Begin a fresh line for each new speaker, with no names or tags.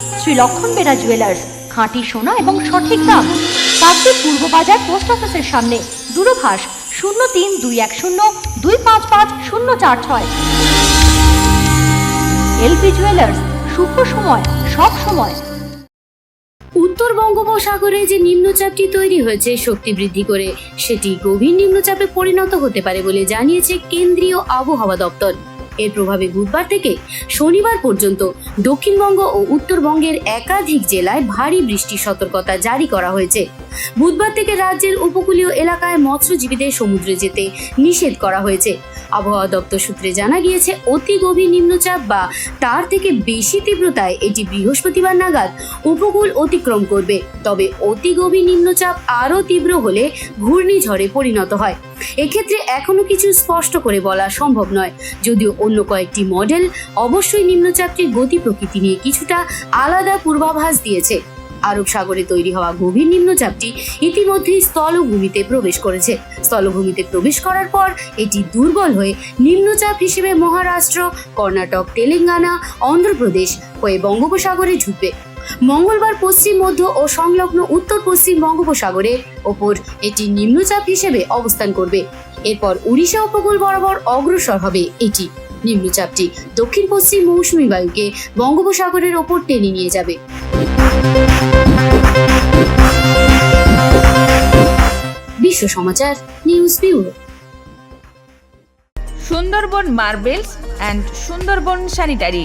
শ্রী লক্ষণ বেরা জুয়েলার্স খাঁটি সোনা এবং সঠিক দাম। কাকদ্বীপ পূর্ব বাজার পোস্ট অফিসের সামনে, দূরভাষ শূন্য তিন দুই এক শূন্য দুই পাঁচ পাঁচ শূন্য চার ছয়। এলপি জুয়েলার্স শুভ সময়, সব সময়।
উত্তর বঙ্গোপসাগরে যে নিম্নচাপটি তৈরি হয়েছে, শক্তি বৃদ্ধি করে, সেটি গভীর নিম্নচাপে পরিণত হতে পারে বলে জানিয়েছে কেন্দ্রীয় আবহাওয়া দপ্তর। এর প্রভাবে বুধবার থেকে শনিবার পর্যন্ত দক্ষিণবঙ্গ ও উত্তরবঙ্গের একাধিক জেলায় ভারী বৃষ্টির সতর্কতা জারি করা হয়েছে। বুধবার থেকে রাজ্যের উপকূলীয় এলাকায় মৎস্যজীবীদের সমুদ্রে যেতে নিষেধ করা হয়েছে। আবহাওয়া দপ্তর সূত্রে জানা গিয়েছে, অতি গভীর নিম্নচাপ বা তার থেকে বেশি তীব্রতায় এটি বৃহস্পতিবার নাগাদ উপকূল অতিক্রম করবে। তবে অতি গভীর নিম্নচাপ আরও তীব্র হলে ঘূর্ণিঝড়ে পরিণত হয়। এক্ষেত্রে এখনও কিছু স্পষ্ট করে বলা সম্ভব নয়। যদিও অন্য কয়েকটি মডেল অবশ্যই নিম্নচাপটির গতি প্রকৃতি নিয়ে কিছুটা আলাদা পূর্বাভাস দিয়েছে। আরব সাগরে তৈরি হওয়া গভীর নিম্নচাপটি ইতিমধ্যেই স্থলভূমিতে প্রবেশ করেছে। স্থলভূমিতে প্রবেশ করার পর এটি দুর্বল হয়ে নিম্নচাপ হিসেবে মহারাষ্ট্র, কর্ণাটক, তেলেঙ্গানা, অন্ধ্রপ্রদেশ হয়ে বঙ্গোপসাগরে ঢুকবে। মঙ্গলবার পশ্চিম মধ্য ও সংলগ্ন উত্তর পশ্চিম বঙ্গোপসাগরের ওপর এটি নিম্নচাপ হিসেবে অবস্থান করবে। এরপর উড়িষ্যা উপকূল বরাবর অগ্রসর হবে এটি। নিম্নচাপটি দক্ষিণ পশ্চিম মৌসুমী বায়ুকে বঙ্গোপসাগরের ওপর টেনে নিয়ে যাবে। Biswa Samachar, news bureau.
Sundarban marbles and Sundarban sanitary.